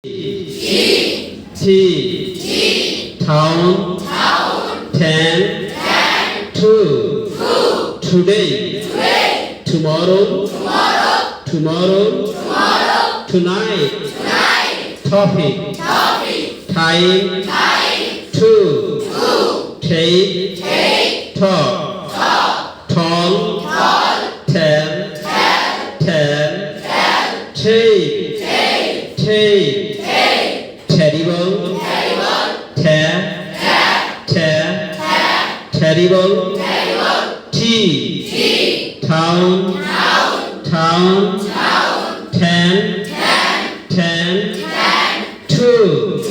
T town ten two today tomorrow tomorrow tonight topic time two take talk tall tell tell take take tear terrible T town town ten ten two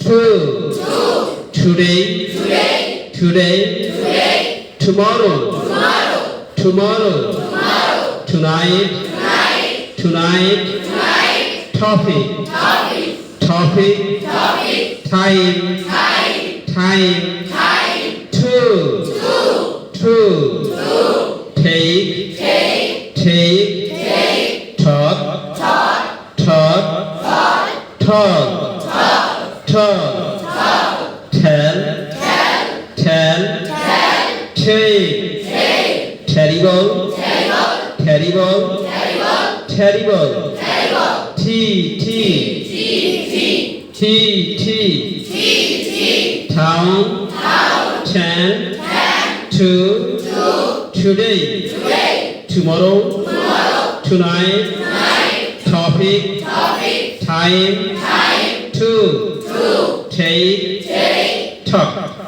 two today today tomorrow tomorrow tonight tonight topic topic time time. Two. Two. Take take. Take. take, talk. Talk. Talk. Talk. Talk. Talk. Talk. tell tell take terrible terrible terrible T T T T town ten two today today. tomorrow tomorrow. tonight topic topic. time Time. two take take. talk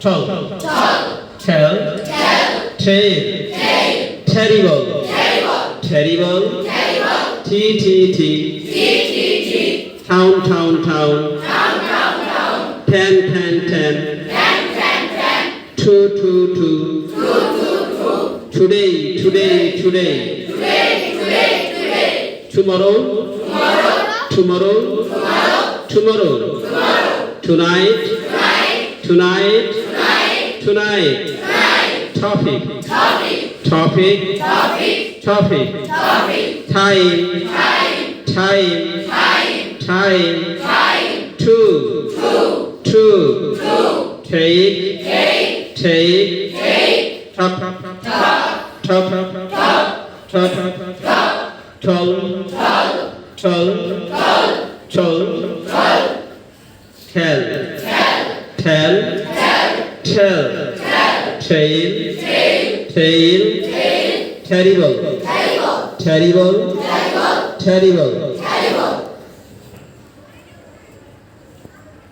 talk tell tell. take terrible terrible T T T town town town ten ten ten two two two today today today Today, today, today. tomorrow tomorrow tomorrow Tomorrow. Tomorrow. Tomorrow. tonight tonight tonight Tonight. topic topic topic Topic. Time. time time time two two take take top top top top top tall tall tall tell tell tell tail tail terrible terrible terrible